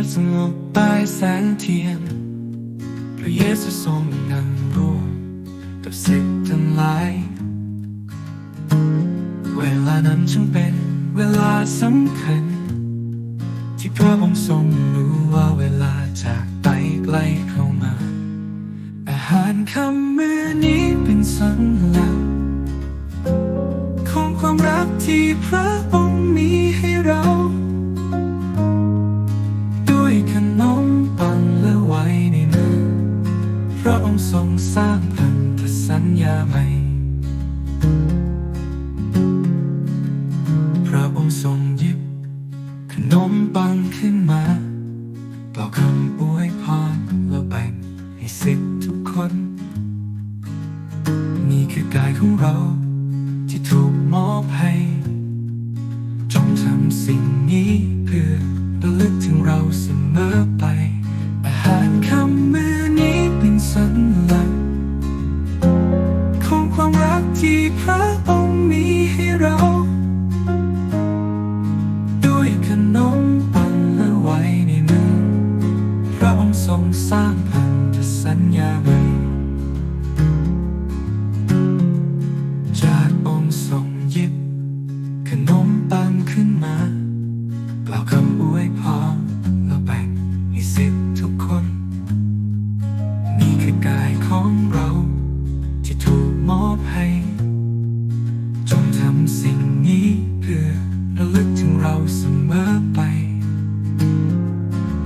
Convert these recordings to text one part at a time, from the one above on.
ยบสงบใต้แสงเทียนพระเยซูทรงนั่งร่วมกับสิทธิ์ทั้งหลาย เวลานั้นจึงเป็นเวลาสำคัญ ที่พระองค์ทรงรู้ว่าเวลาจากไปใกล้เข้ามา อาหารคำมือนี้เป็นสัญลักษณ์ของความรักที่พระองค์ ปังขึ้นมาเป่าคำอวยพรแล้วแบ่งให้สิทธิ์ทุกคน นี่คือกายของเรา ที่ถูกมอบให้ จงทำสิ่งนี้เพื่อระลึกถึงเราเสมอไป อาหารคำมือนี้เป็นสัญลักษณ์ของความรักที่พ ของเราที่ถูกมอบให้ จงทำสิ่งนี้เพื่อระลึกถึงเราเสมอไป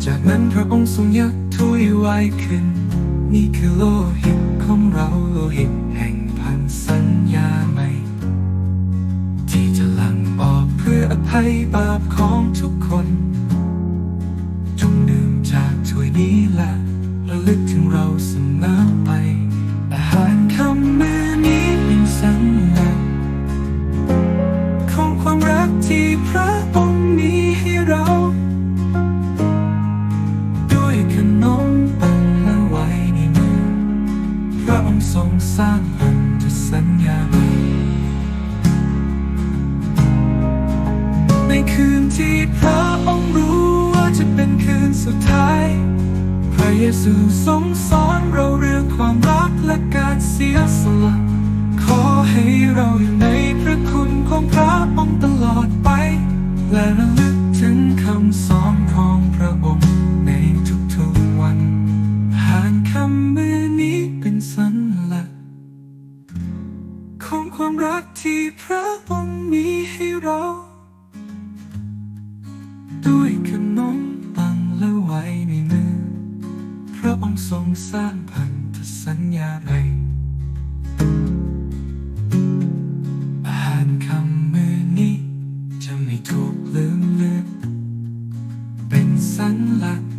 จากนั้นพระองค์ทรงยักถ้วยไว้ขึ้น นี่คือโลหิตของเราโลหิตแห่งพันสัญญาใหม่ ที่จะหลั่งออกเพื่ออภัยบาปของทุกคน จงดื่มจากถ้วยนี้และระลึกถึงเราเสมอ ที่พระองค์มีให้เรา ด้วยขนมปังและไว้ในมือพระองค์ทรงสร้างพันธสัญญาใหม่ในคืนที่พระองค์รู้ว่าจะเป็นคืนสุดท้าย พระเยซูทรงสอนเราเรื่องความรักและการเสียสละ ขอให้เราอยู่ในพระ และระลึกถึงคำสอนของพระองค์ในทุกๆวันผ่านคำมือนี้เป็นสัญลักษณ์ของความรักที่พระองค์มีให้เรา ด้วยขนมปังและไว้ในมือ พระองค์ทรงสร้างพันธสัญญา la